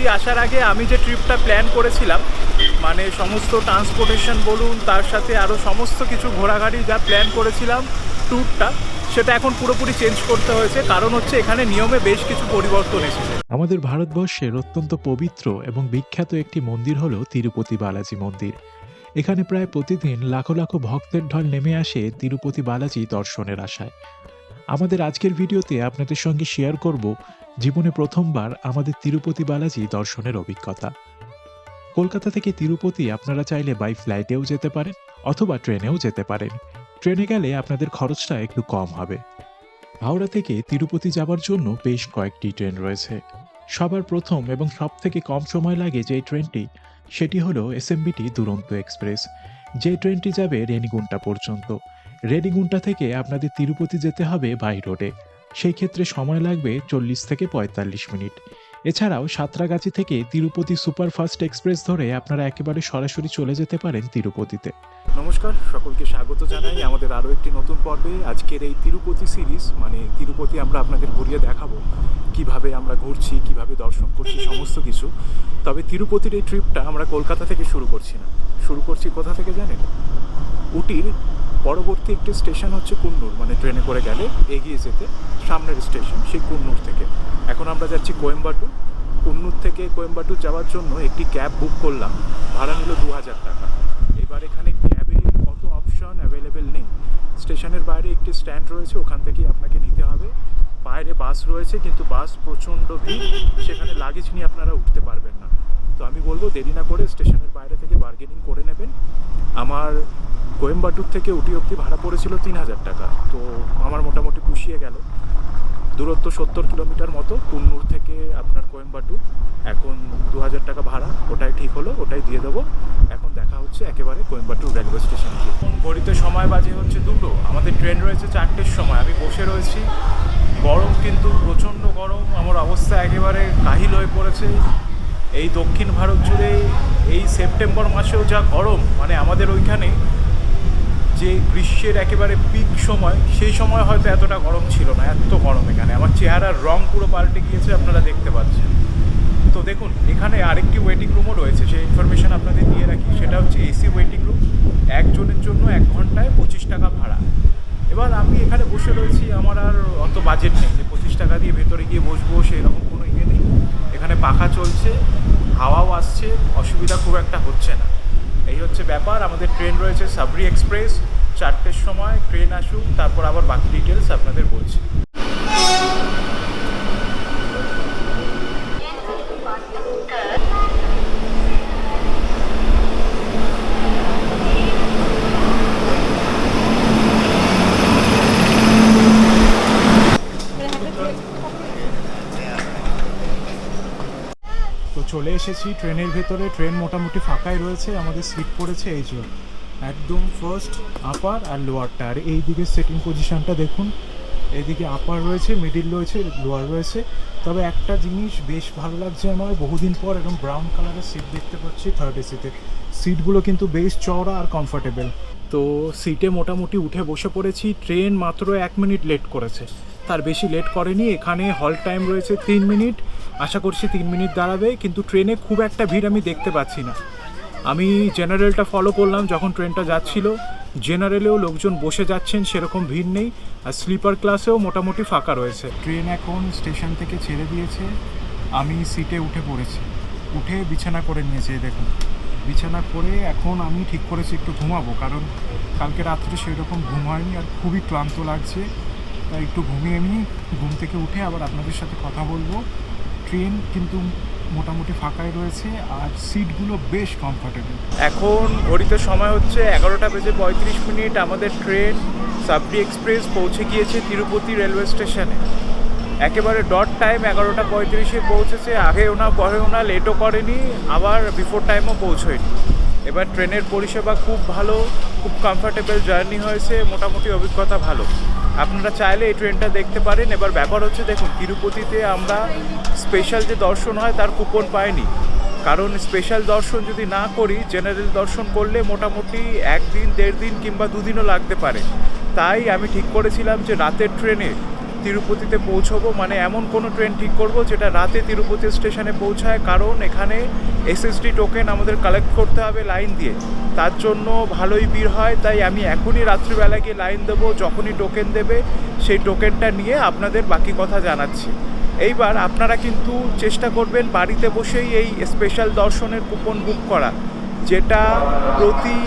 তিরুপতি আসার আগে আমি যে ট্রিপটা প্ল্যান করেছিলাম মানে সমস্ত ট্রান্সপোর্টেশন বলুন, তার সাথে আরও সমস্ত কিছু ঘোরাঘাড়ি যা প্ল্যান করেছিলাম ট্যুরটা সেটা এখন পুরোপুরি চেঞ্জ করতে হয়েছে। কারণ হচ্ছে এখানে নিয়মে বেশ কিছু পরিবর্তন এসেছে। আমাদের ভারতবর্ষের অত্যন্ত পবিত্র এবং বিখ্যাত একটি মন্দির হল তিরুপতি বালাজি মন্দির। এখানে প্রায় প্রতিদিন লাখো লাখো ভক্তের ঢল নেমে আসে তিরুপতি বালাজি দর্শনের আশায়। আমাদের আজকের ভিডিওতে আপনাদের সঙ্গে শেয়ার করব জীবনে প্রথমবার আমাদের তিরুপতি বালাজি দর্শনের অভিজ্ঞতা। কলকাতা থেকে তিরুপতি আপনারা চাইলে বাই ফ্লাইটেও যেতে পারেন অথবা ট্রেনেও যেতে পারেন। ট্রেনে গেলে আপনাদের খরচটা একটু কম হবে। হাওড়া থেকে তিরুপতি যাবার জন্য বেশ কয়েকটি ট্রেন রয়েছে। সবার প্রথম এবং সব থেকে কম সময় লাগে যে ট্রেনটি, সেটি হলো এসএমবিটি দুরন্ত এক্সপ্রেস। যে ট্রেনটি যাবে রেনিগুন্টা পর্যন্ত। রেনিগুন্টা থেকে আপনাদের তিরুপতি যেতে হবে বাই রোডে। সেই ক্ষেত্রে সময় লাগবে চল্লিশ থেকে পঁয়তাল্লিশ মিনিট। এছাড়াও সাঁতরাগাছি থেকে তিরুপতি সুপারফাস্ট এক্সপ্রেস ধরে আপনারা একেবারে সরাসরি চলে যেতে পারেন তিরুপতিতে। নমস্কার, সকলকে স্বাগত জানাই আমাদের আরও একটি নতুন পর্বে। আজকের এই তিরুপতি সিরিজ মানে তিরুপতি আমরা আপনাদের ঘুরিয়ে দেখাবো। কীভাবে আমরা ঘুরছি, কীভাবে দর্শন করছি, সমস্ত কিছু। তবে তিরুপতির এই ট্রিপটা আমরা কলকাতা থেকে শুরু করছি না। শুরু করছি কোথা থেকে জানেন? উটির পরবর্তী একটি স্টেশন হচ্ছে কুন্নুর মানে ট্রেনে করে গেলে এগিয়ে যেতে সামনের স্টেশন, সেই কুন্নুর থেকে। এখন আমরা যাচ্ছি কোয়েম্বাটুর কুন্নুর থেকে কোয়েম্বাটুর যাওয়ার জন্য একটি ক্যাব বুক করলাম। ভাড়া নিল দু হাজার টাকা। এবার এখানে ক্যাবে কত অপশন অ্যাভেলেবেল নেই। স্টেশনের বাইরে একটি স্ট্যান্ড রয়েছে, ওখান থেকেই আপনাকে নিতে হবে। বাইরে বাস রয়েছে, কিন্তু বাস প্রচণ্ড ভিড়। সেখানে লাগেজ নিয়ে আপনারা উঠতে পারবেন না। তো আমি বলব দেরি না করে স্টেশনের বাইরে থেকে বার্গেনিং করে নেবেন। আমার কোয়েম্বাটুর থেকে উটি অবধি ভাড়া পড়েছিল তিন হাজার টাকা। তো আমার মোটামুটি পুষিয়ে গেল। দূরত্ব সত্তর কিলোমিটার মতো কুন্নুর থেকে আপনার কোয়েম্বাটুর। এখন দু হাজার টাকা ভাড়া, ওটাই ঠিক হলো, ওটাই দিয়ে দেবো। এখন দেখা হচ্ছে একেবারে কোয়েম্বাটুর রেলওয়ে স্টেশন ঘড়িতে সময় বাজে হচ্ছে দুটো। আমাদের ট্রেন রয়েছে চারটের সময়। আমি বসে রয়েছি। গরম কিন্তু প্রচণ্ড গরম। আমার অবস্থা একেবারে কাহিল হয়ে পড়েছে। এই দক্ষিণ ভারত জুড়ে এই সেপ্টেম্বর মাসেও যা গরম মানে আমাদের ওইখানে যে গ্রীষ্মের একেবারে পিক সময়, সেই সময় হয়তো এতটা গরম ছিল না, এত গরম এখানে। আমার চেহারার রং পুরো পাল্টে গিয়েছে, আপনারা দেখতে পাচ্ছেন। তো দেখুন, এখানে আরেকটি ওয়েটিং রুমও রয়েছে, সেই ইনফরমেশন আপনাদের দিয়ে রাখি। সেটা হচ্ছে এসি ওয়েটিং রুম একজনের জন্য এক ঘন্টায় পঁচিশ টাকা ভাড়া। এবার আমি এখানে বসে রয়েছি, আমার আর অত বাজেট নেই যে পঁচিশ টাকা দিয়ে ভেতরে গিয়ে বসবো নেই এখানে পাখা চলছে, হাওয়াও আসছে, অসুবিধা খুব একটা হচ্ছে না। এই হচ্ছে ব্যাপার, আমাদের ট্রেন রয়েছে সাবরি এক্সপ্রেস, চারটের সময় ট্রেন আসুক, তারপর আবার বাকি ডিটেলস আপনাদের বলছি তো চলে এসেছি ট্রেনের ভেতরে। ট্রেন মোটামুটি ফাঁকাই রয়েছে, আমাদের সিট পড়েছে এই যে একদম ফার্স্ট আপার আর লোয়ারটা আর এই দিকে সেটিং পজিশনটা দেখুন এদিকে আপার রয়েছে মিডিল রয়েছে লোয়ার রয়েছে। তবে একটা জিনিস বেশ ভালো লাগছে আমার, বহুদিন পর এরকম ব্রাউন কালারের সিট দেখতে পাচ্ছি থার্ড এসিতে সিটগুলো কিন্তু বেশ চওড়া আর কমফোর্টেবল তো সিটে মোটামুটি উঠে বসে পড়েছি ট্রেন মাত্র এক মিনিট লেট করেছে। তার বেশি লেট করেনি, এখানে হল টাইম রয়েছে তিন মিনিট আশা করছি তিন মিনিট দাঁড়াবে, কিন্তু ট্রেনে খুব একটা ভিড় আমি দেখতে পাচ্ছি না। আমি জেনারেলটা ফলো করলাম যখন ট্রেনটা যাচ্ছিল। জেনারেলেও লোকজন বসে যাচ্ছেন, সেরকম ভিড় নেই। আর স্লিপার ক্লাসেও মোটামুটি ফাঁকা রয়েছে। ট্রেন এখন স্টেশন থেকে ছেড়ে দিয়েছে। আমি সিটে উঠে পড়েছি। উঠে বিছানা করে নিয়েছে দেখুন। বিছানা করে এখন আমি ঠিক করেছি একটু ঘুমাবো, কারণ কালকে রাত্রে সেরকম ঘুম হয়নি আর খুবই ক্লান্ত লাগছে। তাই একটু ঘুমিয়ে নিই। ঘুম থেকে উঠে আবার আপনাদের সাথে কথা বলব। ট্রেন কিন্তু মোটামুটি ফাঁকাই রয়েছে আর সিটগুলো বেশ কমফোর্টেবল এখন ঘড়িতে সময় হচ্ছে এগারোটা বেজে পঁয়ত্রিশ মিনিট। আমাদের ট্রেন সাবরি এক্সপ্রেস পৌঁছে গিয়েছে তিরুপতি রেলওয়ে স্টেশনে। একেবারে ডট টাইম এগারোটা পঁয়ত্রিশে পৌঁছেছে। আগেও না, পরেও না লেটও করেনি, আবার বিফোর টাইমও পৌঁছয়নি। এবার ট্রেনের পরিষেবা খুব ভালো, খুব কমফোর্টেবল জার্নি হয়েছে, মোটামুটি অভিজ্ঞতা ভালো। আপনারা চাইলে এই ট্রেনটা দেখতে পারেন। এবার ব্যাপার হচ্ছে, দেখুন, তিরুপতিতে আমরা স্পেশাল যে দর্শন হয়, তার কুপন পায়নি কারণ স্পেশাল দর্শন যদি না করি জেনারেল দর্শন করলে মোটামুটি একদিন, দেড় দিন কিংবা দুদিনও লাগতে পারে। তাই আমি ঠিক করেছিলাম যে রাতের ট্রেনে তিরুপতিতে পৌঁছবো। মানে এমন কোনো ট্রেন ঠিক করব যেটা রাতে তিরুপতি স্টেশনে পৌঁছায়, কারণ এখানে এসএসডি টোকেন আমাদের কালেক্ট করতে হবে লাইন দিয়ে। তার জন্য ভালোই ভিড় হয়, তাই আমি এখনই রাত্রিবেলা গিয়ে লাইন দেবো। যখনই টোকেন দেবে, সেই টোকেনটা নিয়ে আপনাদের বাকি কথা জানাচ্ছি। এইবার আপনারা কিন্তু চেষ্টা করবেন বাড়িতে বসেই এই স্পেশাল দর্শনের কুপন বুক করা, যেটা প্রতি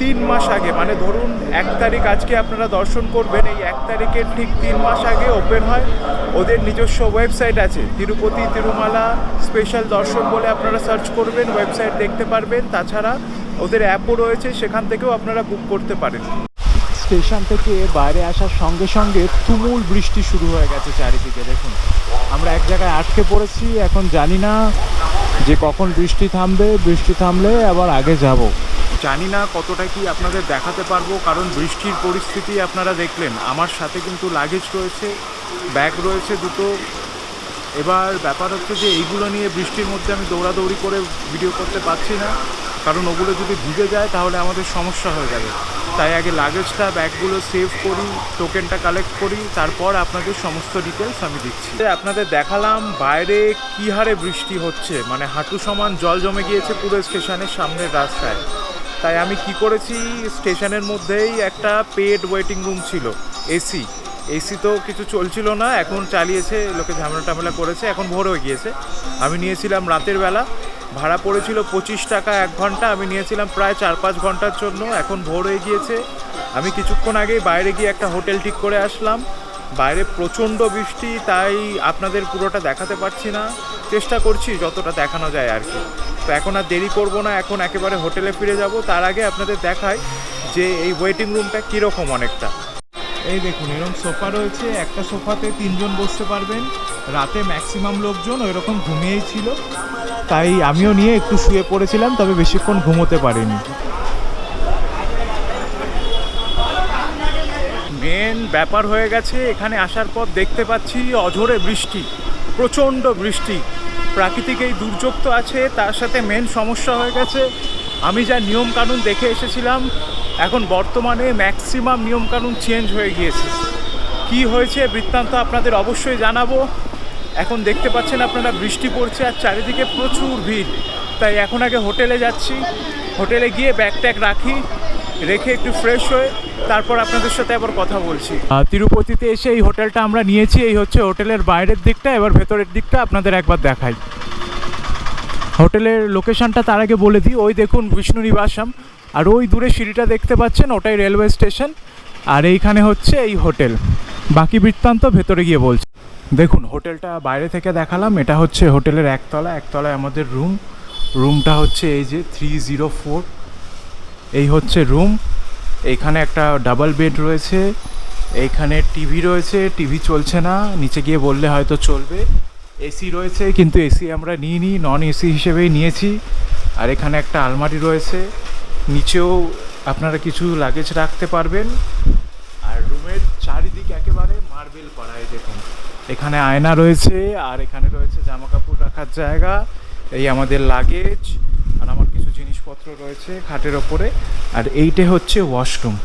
তিন মাস আগে মানে ধরুন এক তারিখ আজকে আপনারা দর্শন করবেন, এই এক তারিখের ঠিক তিন মাস আগে ওপেন হয়। ওদের নিজস্ব ওয়েবসাইট আছে, তিরুপতি তিরুমালা স্পেশাল দর্শন বলে আপনারা সার্চ করবেন ওয়েবসাইট দেখতে পারবেন। তাছাড়া ওদের অ্যাপও রয়েছে, সেখান থেকেও আপনারা বুক করতে পারেন। স্টেশন থেকে বাইরে আসার সঙ্গে সঙ্গে তুমুল বৃষ্টি শুরু হয়ে গেছে চারিদিকে, দেখুন। আমরা এক জায়গায় আটকে পড়েছি, এখন জানি না যে কখন বৃষ্টি থামবে, বৃষ্টি থামলে আবার আগে যাব। জানি না কতটা কি আপনাদের দেখাতে পারব, কারণ বৃষ্টির পরিস্থিতি আপনারা দেখলেন। আমার সাথে কিন্তু লাগেজ রয়েছে ব্যাগ রয়েছে দুটো। এবার ব্যাপার হচ্ছে যে এইগুলো নিয়ে বৃষ্টির মধ্যে আমি দৌড়াদৌড়ি করে ভিডিও করতে পারছি না। কারণ ওগুলো যদি ভিজে যায়, তাহলে আমাদের সমস্যা হয়ে যাবে। তাই আগে লাগেজটা ব্যাগগুলো সেভ করি টোকেনটা কালেক্ট করি, তারপর আপনাদের সমস্ত ডিটেলস আমি দিচ্ছি। আপনাদের দেখালাম বাইরে কী হারে বৃষ্টি হচ্ছে। মানে হাঁটু সমান জল জমে গিয়েছে পুরো স্টেশনের সামনের রাস্তায়। তাই আমি কি করেছি? স্টেশনের মধ্যেই একটা পেড ওয়েটিং রুম ছিল এসি এসি তো কিছু চলছিল না, এখন চালিয়েছে, লোকে ঝামেলা টামেলা করেছে, এখন ভোর হয়ে গিয়েছে। আমি নিয়েছিলাম রাতের বেলা। ভাড়া পড়েছিল পঁচিশ টাকা এক ঘণ্টা, আমি নিয়েছিলাম প্রায় চার পাঁচ ঘণ্টার জন্য, এখন ভোর হয়ে গিয়েছে। আমি কিছুক্ষণ আগেই বাইরে গিয়ে একটা হোটেল ঠিক করে আসলাম। বাইরে প্রচণ্ড বৃষ্টি, তাই আপনাদের পুরোটা দেখাতে পারছি না। চেষ্টা করছি যতটা দেখানো যায় আর কি। তো এখন আর দেরি করব না, এখন একেবারে হোটেলে ফিরে যাব। তার আগে আপনাদের দেখাই যে এই ওয়েটিং রুমটা কীরকম অনেকটা। এই দেখুন, এরকম সোফা রয়েছে, একটা সোফাতে তিনজন বসতে পারবেন। রাতে ম্যাক্সিমাম লোকজন ওইরকম ঘুমিয়েই ছিল। তাই আমিও নিয়ে একটু শুয়ে পড়েছিলাম, তবে বেশিক্ষণ ঘুমোতে পারিনি। মেন ব্যাপার হয়ে গেছে, এখানে আসার পর দেখতে পাচ্ছি অঝোরে বৃষ্টি, প্রচণ্ড বৃষ্টি। প্রাকৃতিক এই দুর্যোগ তো আছে, তার সাথে মেন সমস্যা হয়ে গেছে। আমি যা নিয়মকানুন দেখে এসেছিলাম এখন বর্তমানে ম্যাক্সিমাম নিয়মকানুন চেঞ্জ হয়ে গিয়েছে। কি হয়েছে বৃত্তান্ত আপনাদের অবশ্যই জানাব। এখন দেখতে পাচ্ছেন আপনারা বৃষ্টি পড়ছে আর চারিদিকে প্রচুর ভিড়। তাই এখন আগে হোটেলে যাচ্ছি। হোটেলে গিয়ে ব্যাগ ট্যাগ রাখি, রেখে একটু ফ্রেশ হয়ে তারপর আপনাদের সাথে আবার কথা বলছি। তিরুপতিতে এসে এই হোটেলটা আমরা নিয়েছি। এই হচ্ছে হোটেলের বাইরের দিকটা, এবার ভেতরের দিকটা আপনাদের একবার দেখাই। হোটেলের লোকেশনটা তার আগে বলে দিই। ওই দেখুন বিষ্ণু নিবাসম। আর ওই দূরে সিঁড়িটা দেখতে পাচ্ছেন, ওটাই রেলওয়ে স্টেশন আর এইখানে হচ্ছে এই হোটেল বাকি বৃত্তান্ত ভেতরে গিয়ে বলছি। দেখুন হোটেলটা বাইরে থেকে দেখালাম, এটা হচ্ছে হোটেলের একতলা, একতলায় আমাদের রুম রুমটা হচ্ছে এই যে থ্রি জিরো ফোর এই হচ্ছে রুম এইখানে একটা ডাবল বেড রয়েছে এইখানে টিভি রয়েছে টিভি চলছে না, নিচে গিয়ে বললে হয়তো চলবে। এসি রয়েছে, কিন্তু এসি আমরা নিইনি নন এসি হিসেবেই নিয়েছি। আর এখানে একটা আলমারি রয়েছে নিচেও আপনারা কিছু লাগেজ রাখতে পারবেন। আর রুমের চারিদিক একেবারে মার্বেল এই দেখুন। এখানে আয়না রয়েছে, আর এখানে রয়েছে জামা কাপড় রাখার জায়গা, এই আমাদের লাগেজ আর আমার কিছু জিনিসপত্র রয়েছে খাটের ওপরে। আর এইটে হচ্ছে ওয়াশরুম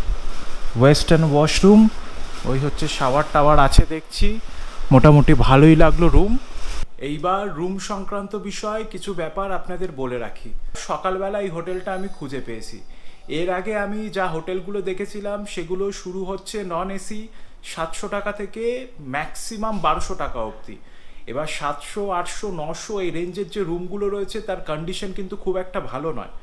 ওয়েস্টার্ন ওয়াশরুম ওই হচ্ছে শাওয়ার টাওয়ার আছে দেখছি। মোটামুটি ভালোই লাগল রুম এইবার রুম সংক্রান্ত বিষয়ে কিছু ব্যাপার আপনাদের বলে রাখি। সকালবেলা এই হোটেলটা আমি খুঁজে পেয়েছি। এর আগে আমি যা হোটেলগুলো দেখেছিলাম, সেগুলো শুরু হচ্ছে নন এসি সাতশো টাকা থেকে ম্যাক্সিমাম বারোশো টাকা অবধি। এবার সাতশো, আটশো, নশো এই রেঞ্জের যে রুমগুলো রয়েছে, তার কন্ডিশন কিন্তু খুব একটা ভালো নয়।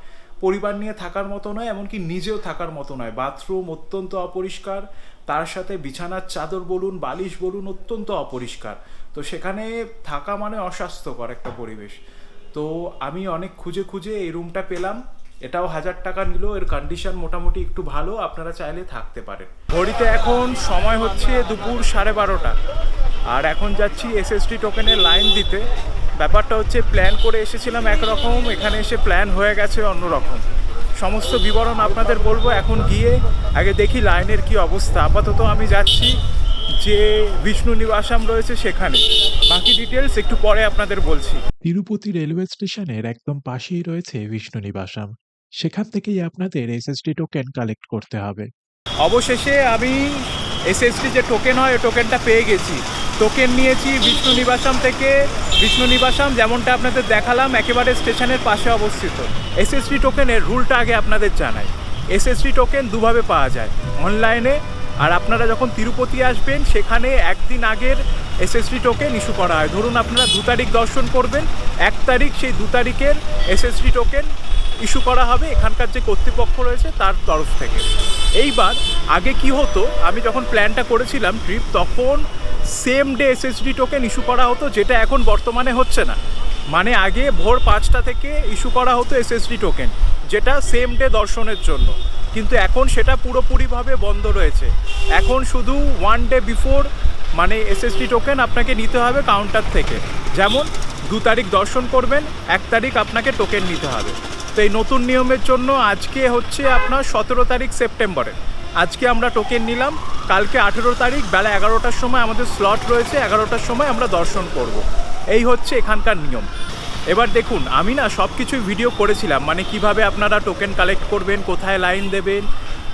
পরিবার নিয়ে থাকার মতো নয়, এমনকি নিজেও থাকার মতো নয়। বাথরুম অত্যন্ত অপরিষ্কার, তার সাথে বিছানার চাদর বলুন, বালিশ বলুন, অত্যন্ত অপরিষ্কার। তো সেখানে থাকা মানে অস্বাস্থ্যকর একটা পরিবেশ। তো আমি অনেক খুঁজে খুঁজে এই রুমটা পেলাম। এটাও হাজার টাকা নিল, এর কন্ডিশন মোটামুটি একটু ভালো, আপনারা চাইলে থাকতে পারেন। ঘড়িতে এখন সময় হচ্ছে দুপুর সাড়ে বারোটা। আর এখন যাচ্ছি এসএসটি টোকেনের লাইন দিতে। ব্যাপারটা হচ্ছে প্ল্যান করে এসেছিলাম একরকম, এখানে এসে প্ল্যান হয়ে গেছে অন্যরকম। সমস্ত বিবরণ আপনাদের বলব এখন গিয়ে, আগে দেখি লাইনের কি অবস্থা। আপাতত আমি যাচ্ছি যে বিষ্ণু নিবাসাম রয়েছে সেখানে। বাকি ডিটেলস একটু পরে আপনাদের বলছি। তিরুপতি রেলওয়ে স্টেশনের একদম পাশেই রয়েছে বিষ্ণু নিবাসাম সেখান থেকেই আপনাদের এসএসডি টোকেন কালেক্ট করতে হবে। অবশেষে আমি এসএসডি যে টোকেন হয় ওই টোকেনটা পেয়ে গেছি। টোকেন নিয়েছি বিষ্ণু নিবাসাম থেকে। বিষ্ণু নিবাসাম যেমনটা আপনাদের দেখালাম একেবারে স্টেশনের পাশে অবস্থিত। এসএসডি টোকেনের রুলটা আগে আপনাদের জানাই। এসএসডি টোকেন দুভাবে পাওয়া যায়। অনলাইনে আর আপনারা যখন তিরুপতি আসবেন, সেখানে একদিন আগের এসএসডি টোকেন ইস্যু করা হয়। ধরুন আপনারা দু তারিখ দর্শন করবেন, এক তারিখ সেই দু তারিখের এসএসডি টোকেন ইস্যু করা হবে, এখানকার যে কর্তৃপক্ষ রয়েছে তার তরফ থেকে। এইবার আগে কি হতো, আমি যখন প্ল্যানটা করেছিলাম ট্রিপ তখন same day SSD token issue করা হতো, যেটা এখন বর্তমানে হচ্ছে না। মানে আগে ভোর পাঁচটা থেকে ইস্যু করা হতো এসএসডি টোকেন যেটা সেম ডে দর্শনের জন্য। কিন্তু এখন সেটা পুরোপুরিভাবে বন্ধ রয়েছে। এখন শুধু ওয়ান ডে বিফোর মানে এসএসডি টোকেন আপনাকে নিতে হবে কাউন্টার থেকে। যেমন, দু তারিখ দর্শন করবেন, এক তারিখ আপনাকে টোকেন নিতে হবে। তো এই নতুন নিয়মের জন্য আজকে হচ্ছে আপনার সতেরো তারিখ সেপ্টেম্বরে আজকে আমরা টোকেন নিলাম, কালকে আঠেরো তারিখ, বেলা এগারোটার সময় আমাদের স্লট রয়েছে, এগারোটার সময় আমরা দর্শন করব। এই হচ্ছে এখানকার নিয়ম। এবার দেখুন, আমি না সব কিছুই ভিডিও করেছিলাম মানে কীভাবে আপনারা টোকেন কালেক্ট করবেন, কোথায় লাইন দেবেন,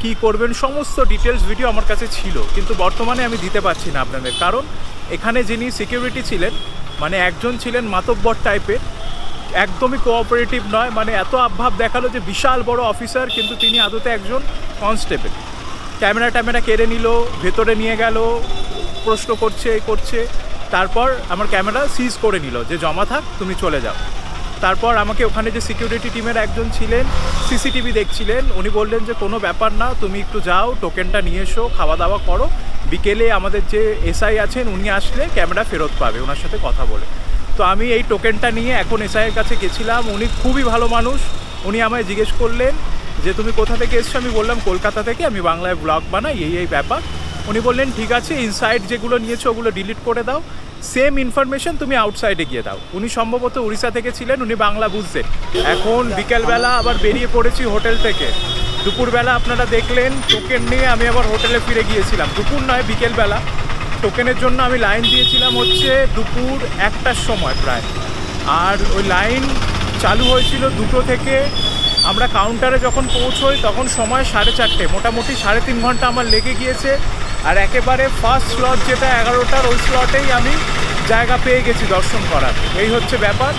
কি করবেন, সমস্ত ডিটেলস ভিডিও আমার কাছে ছিল, কিন্তু বর্তমানে আমি দিতে পারছি না আপনাদের। কারণ এখানে যিনি সিকিউরিটি ছিলেন মানে একজন ছিলেন মাতব্বর টাইপের একদমই কোঅপারেটিভ নয় মানে এত আভাব দেখাল যে বিশাল বড় অফিসার কিন্তু তিনি আদতে একজন কনস্টেবল ক্যামেরা ট্যামেরা কেড়ে নিল, ভেতরে নিয়ে গেল, প্রশ্ন করছে করছে। তারপর আমার ক্যামেরা সিজ করে নিল যে, জমা থাক, তুমি চলে যাও। তারপর আমাকে ওখানে যে সিকিউরিটি টিমের একজন ছিলেন সিসিটিভি দেখছিলেন, উনি বললেন যে, কোনো ব্যাপার না, তুমি একটু যাও টোকেনটা নিয়ে এসো খাওয়া দাওয়া করো। বিকেলে আমাদের যে এসআই আছেন, উনি আসলে ক্যামেরা ফেরত পাবে ওনার সাথে কথা বলে। তো আমি এই টোকেনটা নিয়ে এখন এসআইয়ের কাছে গেছিলাম, উনি খুবই ভালো মানুষ। উনি আমায় জিজ্ঞেস করলেন যে, তুমি কোথা থেকে এসছো? আমি বললাম, কলকাতা থেকে, আমি বাংলায় ব্লগ বানাই, এই এই ব্যাপার। উনি বললেন, ঠিক আছে ইনসাইড যেগুলো নিয়েছো ওগুলো ডিলিট করে দাও। সেম ইনফরমেশন তুমি আউটসাইডে গিয়ে দাও। উনি সম্ভবত উড়িষ্যা থেকে ছিলেন, উনি বাংলা বুঝতেন এখন বিকেলবেলা আবার বেরিয়ে পড়েছি হোটেল থেকে। দুপুরবেলা আপনারা দেখলেন টোকেন নিয়ে আমি আবার হোটেলে ফিরে গিয়েছিলাম। দুপুর নয়, বিকেলবেলা। টোকেনের জন্য আমি লাইন দিয়েছিলাম হচ্ছে দুপুর একটার সময় প্রায়। আর ওই লাইন চালু হয়েছিল দুটো থেকে। আমরা কাউন্টারে যখন পৌঁছোই, তখন সময় সাড়ে চারটে। মোটামুটি সাড়ে তিন ঘণ্টা আমার লেগে গিয়েছে। আর একেবারে ফার্স্ট স্লট যেটা এগারোটার ওই স্লটেই আমি জায়গা পেয়ে গেছি দর্শন করার। এই হচ্ছে ব্যাপার।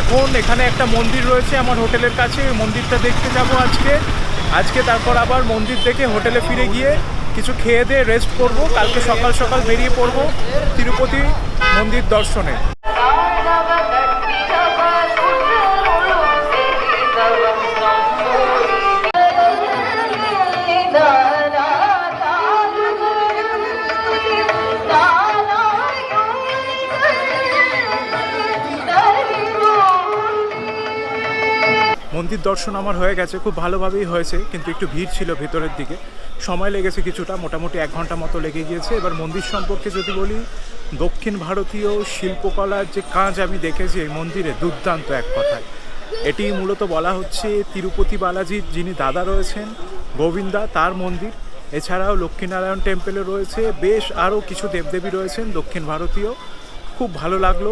এখন এখানে একটা মন্দির রয়েছে আমার হোটেলের কাছে ওই মন্দিরটা দেখতে যাব আজকে। আজকে তারপর আবার মন্দির দেখে হোটেলে ফিরে গিয়ে কিছু খেয়ে দিয়ে রেস্ট করব। কালকে সকাল সকাল বেরিয়ে পড়ব তিরুপতি মন্দির দর্শনে। মন্দির দর্শন আমার হয়ে গেছে, খুব ভালোভাবেই হয়েছে, কিন্তু একটু ভিড় ছিল ভেতরের দিকে। সময় লেগেছে কিছুটা, মোটামুটি এক ঘণ্টা মতো লেগে গিয়েছে। এবার মন্দির সম্পর্কে যদি বলি, দক্ষিণ ভারতীয় শিল্পকলার যে কাজ আমি দেখেছি এই মন্দিরে দুর্দান্ত এক কথায়। এটি মূলত বলা হচ্ছে তিরুপতি বালাজির যিনি দাদা রয়েছেন, গোবিন্দা, তার মন্দির। এছাড়াও লক্ষ্মীনারায়ণ টেম্পেলে রয়েছে, বেশ আরও কিছু দেবদেবী রয়েছেন দক্ষিণ ভারতীয়। খুব ভালো লাগল,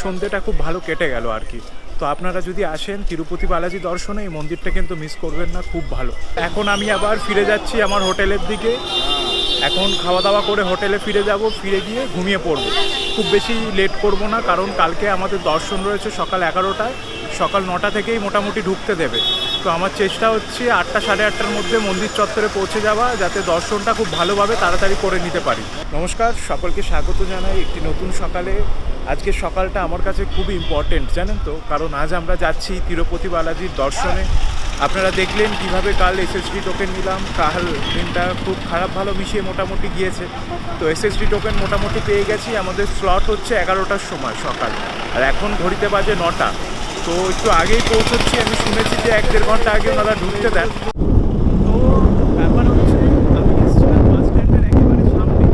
সন্ধ্যেটা খুব ভালো কেটে গেল আর কি। তো আপনারা যদি আসেন তিরুপতি বালাজি দর্শনে এই মন্দিরটা কিন্তু মিস করবেন না, খুব ভালো। এখন আমি আবার ফিরে যাচ্ছি আমার হোটেলের দিকে। এখন খাওয়া দাওয়া করে হোটেলে ফিরে যাব, ফিরে গিয়ে ঘুমিয়ে পড়ব। খুব বেশি লেট করব না, কারণ কালকে আমাদের দর্শন রয়েছে সকাল এগারোটায়, সকাল নটা থেকেই মোটামুটি ঢুকতে দেবে। তো আমার চেষ্টা হচ্ছে আটটা, সাড়ে আটটার মধ্যে মন্দির চত্বরে পৌঁছে যাওয়া, যাতে দর্শনটা খুব ভালোভাবে তাড়াতাড়ি করে নিতে পারি। নমস্কার, সকলকে স্বাগত জানাই একটি নতুন সকালে। আজকের সকালটা আমার কাছে খুবই ইম্পর্টেন্ট জানেন তো? কারণ আজ আমরা যাচ্ছি তিরুপতি বালাজির দর্শনে। আপনারা দেখলেন কীভাবে কাল এসএসডি টোকেন নিলাম। কাল দিনটা খুব খারাপ, ভালো মিশিয়ে মোটামুটি গিয়েছে। তো এসএসডি টোকেন মোটামুটি পেয়ে গেছি। আমাদের স্লট হচ্ছে এগারোটার সময় সকাল। আর এখন ঘড়িতে বাজে নটা। তো একটু আগেই পৌঁছচ্ছি। আমি শুনেছি যে এক দেড় ঘণ্টা আগে ওনারা ঢুকতে দেন তো ব্যাপার হচ্ছে আমি এসেছিলাম বাস স্ট্যান্ডের একেবারে সামনে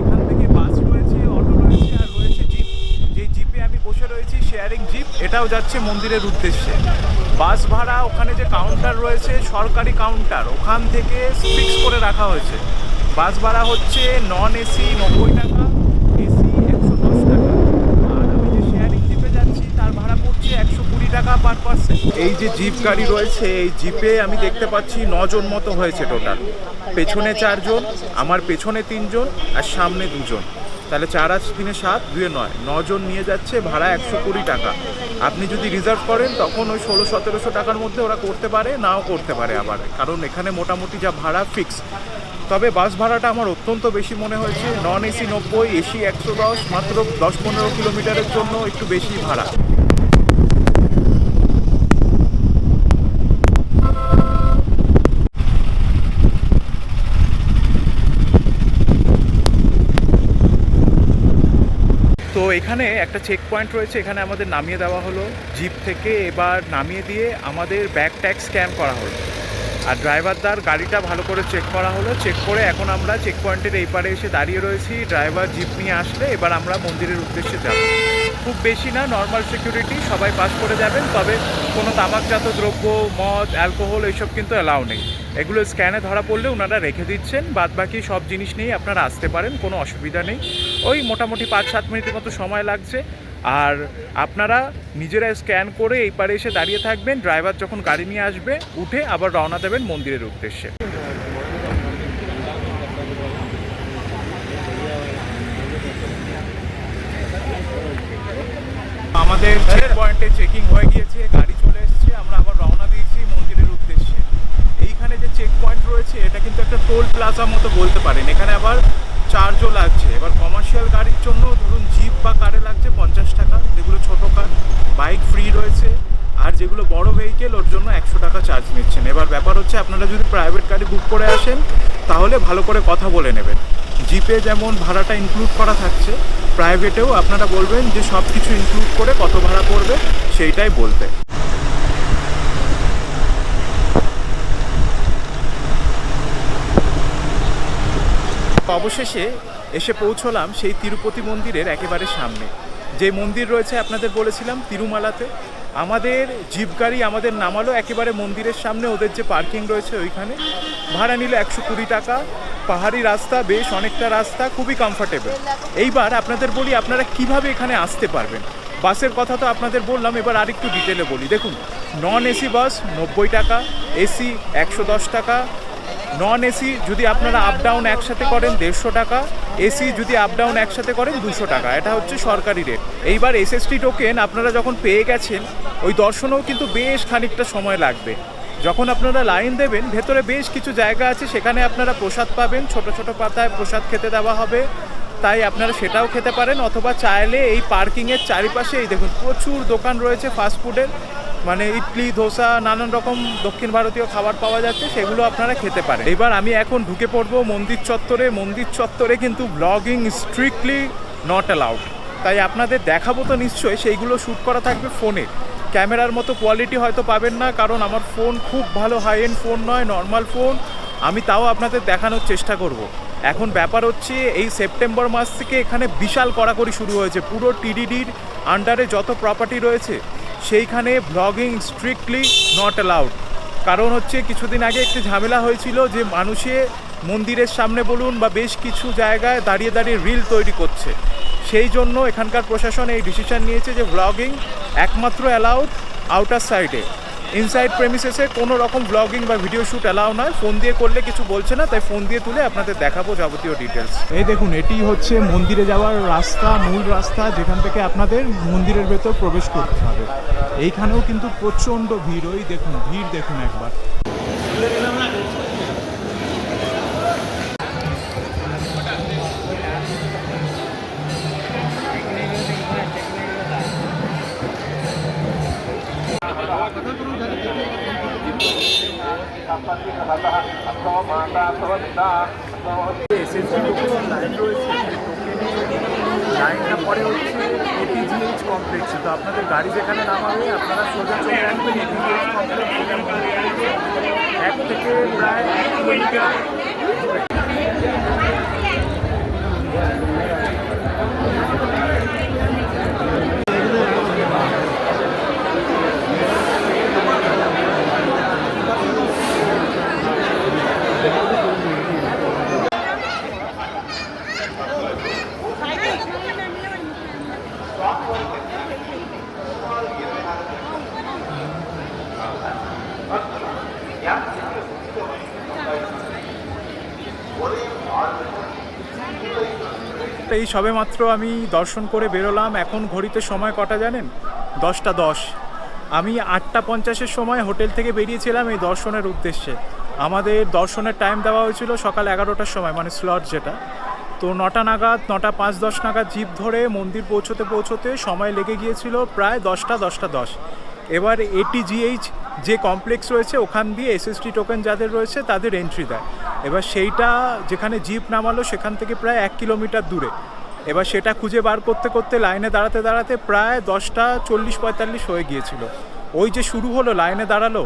এখান থেকে বাস রয়েছে অটো রয়েছে আর রয়েছে জিপ যেই জিপে আমি বসে রয়েছি শেয়ারিং জিপ এটাও যাচ্ছে মন্দিরের উদ্দেশ্যে। বাস ভাড়া ওখানে যে কাউন্টার রয়েছে, সরকারি কাউন্টার ওখান থেকে ফিক্স করে রাখা হয়েছে। বাস ভাড়া হচ্ছে নন এসি নব্বই টাকা এসি একশো দশ টাকা। আর আমি যে শেয়ারিং জিপে যাচ্ছি, তার ভাড়া পড়ছে একশো কুড়ি টাকা পার পার্সন এই যে জিপ গাড়ি রয়েছে, এই জিপে আমি দেখতে পাচ্ছি নজন মতো হয়েছে টোটাল পেছনে চারজন, আমার পেছনে তিনজন, আর সামনে দুজন। তাহলে চার আজ তিনে সাত, দুয়ে নয়। নজন নিয়ে যাচ্ছে ভাড়া একশো কুড়ি টাকা। আপনি যদি রিজার্ভ করেন, তখন ওই ষোলো, সতেরোশো টাকার মধ্যে ওরা করতে পারে, নাও করতে পারে আবার। কারণ এখানে মোটামুটি যা ভাড়া ফিক্স তবে বাস ভাড়াটা আমার অত্যন্ত বেশি মনে হয়েছে নন এসি নব্বই এসি একশো দশ, মাত্র দশ পনেরো কিলোমিটারের জন্য একটু বেশি ভাড়া। এখানে একটা চেক পয়েন্ট রয়েছে, এখানে আমাদের নামিয়ে দেওয়া হলো। জিপ থেকে এবার নামিয়ে দিয়ে আমাদের ব্যাগ ট্যাগ স্ক্যান করা হলো। আর ড্রাইভারদার গাড়িটা ভালো করে চেক করা হলো। চেক করে এখন আমরা চেক পয়েন্টের এই পারে এসে দাঁড়িয়ে রয়েছি। ড্রাইভার জিপ নিয়ে আসলে এবার আমরা মন্দিরের উদ্দেশ্যে যাব। খুব বেশি না নর্মাল সিকিউরিটি সবাই পাস করে যাবেন। তবে কোনো তামাকজাত দ্রব্য, মদ অ্যালকোহল এইসব কিন্তু অ্যালাউ নেই। এগুলো স্ক্যানে ধরা পড়লে ওনারা রেখে দিচ্ছেন বাদ বাকি সব জিনিস নিয়েই আপনারা আসতে পারেন, কোনো অসুবিধা নেই। ওই মোটামুটি পাঁচ সাত মিনিটের মতো সময় লাগছে। আর আপনারা নিজেরা স্ক্যান করে এই পারে এসে দাঁড়িয়ে থাকবেন ড্রাইভার যখন গাড়ি নিয়ে আসবে, উঠে আবার রওনা দেবেন মন্দিরের উদ্দেশ্যে। আমাদের চেক পয়েন্টে চেকিং হয়ে গিয়েছে, গাড়ি চলে এসেছে, আমরা আবার রওনা এইখানে যে চেক পয়েন্ট রয়েছে, এটা কিন্তু একটা টোল প্লাজা মতো বলতে পারেন। এখানে আবার চার্জও লাগছে। এবার কমার্শিয়াল গাড়ির জন্য ধরুন জিপ বা কারে লাগছে পঞ্চাশ টাকা। যেগুলো ছোটো কার বাইক ফ্রি রয়েছে। আর যেগুলো বড় ভেহিকেল ওর জন্য একশো টাকা চার্জ নিচ্ছেন। এবার ব্যাপার হচ্ছে, আপনারা যদি প্রাইভেট গাড়ি বুক করে আসেন, তাহলে ভালো করে কথা বলে নেবেন। জিপে যেমন ভাড়াটা ইনক্লুড করা থাকছে প্রাইভেটেও আপনারা বলবেন যে সব কিছু ইনক্লুড করে কত ভাড়া পড়বে, সেইটাই বলতে অবশেষে এসে পৌঁছলাম সেই তিরুপতি মন্দিরের একেবারে সামনে। যে মন্দির রয়েছে আপনাদের বলেছিলাম, তিরুমালাতে। আমাদের জিপ গাড়ি আমাদের নামালো, একেবারে মন্দিরের সামনে, ওদের যে পার্কিং রয়েছে ওইখানে। ভাড়া নিল একশো কুড়ি টাকা। পাহাড়ি রাস্তা, বেশ অনেকটা রাস্তা, খুবই কমফোর্টেবল এইবার আপনাদের বলি, আপনারা কীভাবে এখানে আসতে পারবেন? বাসের কথা তো আপনাদের বললাম, এবার আরেকটু ডিটেলে বলি। দেখুন নন এসি বাস নব্বই টাকা এসি একশো দশ টাকা নন এসি যদি আপনারা আপ ডাউন একসাথে করেন দেড়শো টাকা এসি যদি আপ ডাউন একসাথে করেন দুশো টাকা, এটা হচ্ছে সরকারি রেট এইবার এসএসটি টোকেন আপনারা যখন পেয়ে গেছেন, ওই দর্শনেও কিন্তু বেশ খানিকটা সময় লাগবে। যখন আপনারা লাইন দেবেন, ভেতরে বেশ কিছু জায়গা আছে, সেখানে আপনারা প্রসাদ পাবেন, ছোট ছোট পাতায় প্রসাদ খেতে দেওয়া হবে। তাই আপনারা সেটাও খেতে পারেন, অথবা চাইলে এই পার্কিংয়ের চারিপাশে, এই দেখুন, প্রচুর দোকান রয়েছে ফাস্টফুডের মানে ইডলি, ধোসা, নানান রকম দক্ষিণ ভারতীয় খাবার পাওয়া যাচ্ছে, সেগুলো আপনারা খেতে পারেন। এবার আমি এখন ঢুকে পড়ব মন্দির চত্বরে। মন্দির চত্বরে কিন্তু ব্লগিং স্ট্রিক্টলি নট অ্যালাউড তাই আপনাদের দেখাবো তো নিশ্চয়ই, সেইগুলো শ্যুট করা থাকবে ফোনে ক্যামেরার মতো কোয়ালিটি হয়তো পাবেন না, কারণ আমার ফোন খুব ভালো হাই এন্ড ফোন নয় নর্মাল ফোন আমি তাও আপনাদের দেখানোর চেষ্টা করব। এখন ব্যাপার হচ্ছে, এই সেপ্টেম্বর মাস থেকে এখানে বিশাল কড়াকড়ি শুরু হয়েছে। পুরো টিডিডির আন্ডারে যত প্রপার্টি রয়েছে সেইখানে ব্লগিং স্ট্রিক্টলি নট অ্যালাউড কারণ হচ্ছে কিছুদিন আগে একটি ঝামেলা হয়েছিল যে মানুষে মন্দিরের সামনে বলুন বা বেশ কিছু জায়গায় দাঁড়িয়ে দাঁড়িয়ে রিল তৈরি করছে। সেই জন্য এখানকার প্রশাসন এই ডিসিশন নিয়েছে যে ব্লগিং একমাত্র অ্যালাউড আউটার সাইডে ইনসাইড প্রেমিসেসে কোনো রকম ব্লগিং বা ভিডিও শ্যুট অ্যালাউ নয়। ফোন দিয়ে করলে কিছু বলছে না, তাই ফোন দিয়ে তুলে আপনাদের দেখাবো যাবতীয় ডিটেলস এই দেখুন, এটি হচ্ছে মন্দিরে যাওয়ার রাস্তা, মূল রাস্তা, যেখান থেকে আপনাদের মন্দিরের ভেতর প্রবেশ করতে হবে। এইখানেও কিন্তু প্রচণ্ড ভিড়, ওই দেখুন, ভিড় দেখুন একবার। লাইনটা পরে হচ্ছে এপিজিএইচ কমপ্লেক্স তো আপনাদের গাড়ি যেখানে নামাবে আপনারা সোজা চলে এক থেকে প্রায় কিলোমিটার এই সবে মাত্র আমি দর্শন করে বেরোলাম। এখন ঘড়িতে সময় কটা জানেন? দশটা দশ। আমি আটটা পঞ্চাশের সময় হোটেল থেকে বেরিয়েছিলাম এই দর্শনের উদ্দেশ্যে। আমাদের দর্শনের টাইম দেওয়া হয়েছিল সকাল এগারোটার সময় মানে স্লট যেটা। তো নটা নাগাদ, নটা পাঁচ দশ নাগাদ জিপ ধরে মন্দির পৌঁছতে পৌঁছতে সময় লেগে গিয়েছিল প্রায় দশটা দশটা দশ। এবার এটিজিএইচ যে কমপ্লেক্স রয়েছে, ওখান দিয়ে এসএসটি টোকেন যাদের রয়েছে, তাদের এন্ট্রি দেয়। এবার সেইটা যেখানে জিপ নামালো, সেখান থেকে প্রায় এক কিলোমিটার দূরে। এবার সেটা খুঁজে বার করতে করতে লাইনে দাঁড়াতে দাঁড়াতে প্রায় দশটা চল্লিশ পঁয়তাল্লিশ হয়ে গিয়েছিল। ওই যে শুরু হলো লাইনে দাঁড়াল,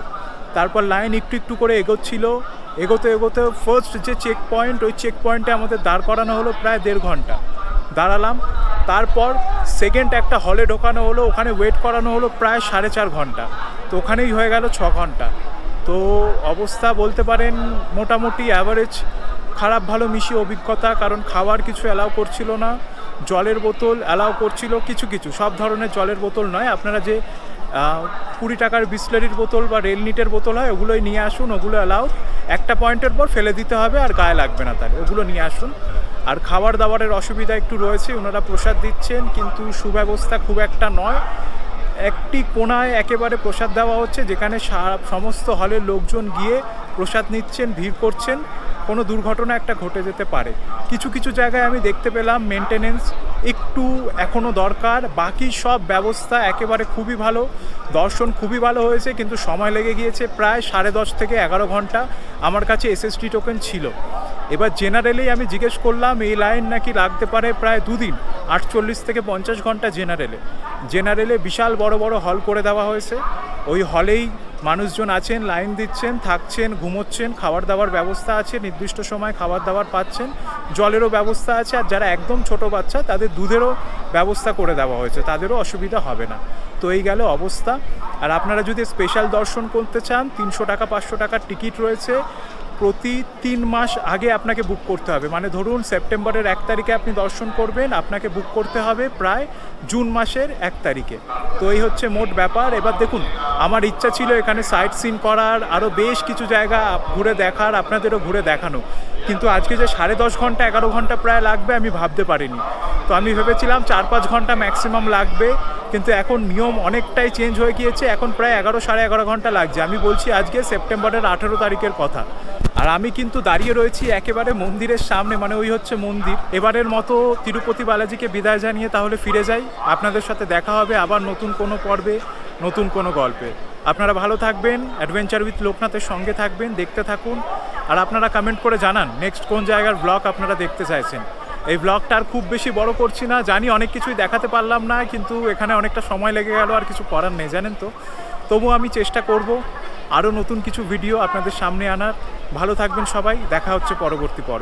তারপর লাইন একটু একটু করে এগোচ্ছিল। এগোতে এগোতে ফার্স্ট যে চেক পয়েন্ট ওই চেক পয়েন্টে আমাদের দাঁড় করানো হলো প্রায় দেড় ঘণ্টা। দাঁড়ালাম তারপর সেকেন্ড একটা হলে ঢোকানো হলো, ওখানে ওয়েট করানো হলো প্রায় সাড়ে চার ঘণ্টা। তো ওখানেই হয়ে গেল ছ ঘণ্টা। তো অবস্থা বলতে পারেন মোটামুটি অ্যাভারেজ খারাপ ভালো মিশিয়ে অভিজ্ঞতা, কারণ খাওয়ার কিছু অ্যালাউ করছিল না, জলের বোতল অ্যালাউ করছিল কিছু কিছু, সব ধরনের জলের বোতল নয়, আপনারা যে কুড়ি টাকার বিসলারির বোতল বা রেল নিটের বোতল হয়, ওগুলোই নিয়ে আসুন, ওগুলো অ্যালাউ একটা পয়েন্টের পর ফেলে দিতে হবে আর গায়ে লাগবে না তাহলে, ওগুলো নিয়ে আসুন। আর খাবার দাবারের অসুবিধা একটু রয়েছে, ওনারা প্রসাদ দিচ্ছেন, কিন্তু সুব্যবস্থা খুব একটা নয়। একটি কোনায় একেবারে প্রসাদ দেওয়া হচ্ছে, যেখানে সমস্ত হলের লোকজন গিয়ে প্রসাদ নিচ্ছেন, ভিড় করছেন, কোনো দুর্ঘটনা একটা ঘটে যেতে পারে। কিছু কিছু জায়গায় আমি দেখতে পেলাম মেনটেনেন্স একটু এখনও দরকার, বাকি সব ব্যবস্থা একেবারে খুবই ভালো, দর্শন খুবই ভালো হয়েছে, কিন্তু সময় লেগে গিয়েছে প্রায় সাড়ে দশ থেকে এগারো ঘণ্টা, আমার কাছে এসএসটি টোকেন ছিল। এবার জেনারেলেই আমি জিজ্ঞেস করলাম, এই লাইন নাকি লাগতে পারে প্রায় দুদিন, আটচল্লিশ থেকে পঞ্চাশ ঘণ্টা জেনারেলে জেনারেলে বিশাল বড় বড় হল করে দেওয়া হয়েছে, ওই হলেই মানুষজন আছেন, লাইন দিচ্ছেন, থাকছেন, ঘুমোচ্ছেন খাবার দাবার ব্যবস্থা আছে, নির্দিষ্ট সময় খাবার দাবার পাচ্ছেন, জলেরও ব্যবস্থা আছে, আর যারা একদম ছোট বাচ্চা, তাদের দুধেরও ব্যবস্থা করে দেওয়া হয়েছে, তাদেরও অসুবিধা হবে না। তো এই গেল অবস্থা। আর আপনারা যদি স্পেশাল দর্শন করতে চান, তিনশো টাকা, পাঁচশো টাকার টিকিট রয়েছে। প্রতি তিন মাস আগে আপনাকে বুক করতে হবে। মানে ধরুন সেপ্টেম্বরের এক তারিখে আপনি দর্শন করবেন, আপনাকে বুক করতে হবে প্রায় জুন মাসের এক তারিখে। তো এই হচ্ছে মোট ব্যাপার। এবার দেখুন, আমার ইচ্ছা ছিল এখানে সাইট সিন করার আরও বেশ কিছু জায়গা ঘুরে দেখার, আপনাদেরও ঘুরে দেখানো। কিন্তু আজকে যে সাড়ে দশ ঘণ্টা, এগারো ঘণ্টা প্রায় লাগবে, আমি ভাবতে পারিনি। তো আমি ভেবেছিলাম চার পাঁচ ঘণ্টা ম্যাক্সিমাম লাগবে। কিন্তু এখন নিয়ম অনেকটাই চেঞ্জ হয়ে গিয়েছে। এখন প্রায় এগারো, সাড়ে এগারো ঘণ্টা লাগছে। আমি বলছি আজকে সেপ্টেম্বরের আঠেরো তারিখের কথা। আর আমি কিন্তু দাঁড়িয়ে রয়েছি একেবারে মন্দিরের সামনে মানে ওই হচ্ছে মন্দির। এবারের মতো তিরুপতি বালাজিকে বিদায় জানিয়ে তাহলে ফিরে যাই। আপনাদের সাথে দেখা হবে আবার নতুন কোনো পর্বে, নতুন কোনো গল্পে। আপনারা ভালো থাকবেন অ্যাডভেঞ্চার উইথ লোকনাথের সঙ্গে থাকবেন, দেখতে থাকুন। আর আপনারা কমেন্ট করে জানান নেক্সট কোন জায়গার ব্লগ আপনারা দেখতে চাইছেন। এই ব্লগটা আর খুব বেশি বড় করছি না। জানি অনেক কিছুই দেখাতে পারলাম না, কিন্তু এখানে অনেকটা সময় লেগে গেল, আর কিছু করার নেই, জানেন তো। তবু আমি চেষ্টা করব আরও নতুন কিছু ভিডিও আপনাদের সামনে আনার। ভালো থাকবেন সবাই, দেখা হচ্ছে পরবর্তী পর্বে।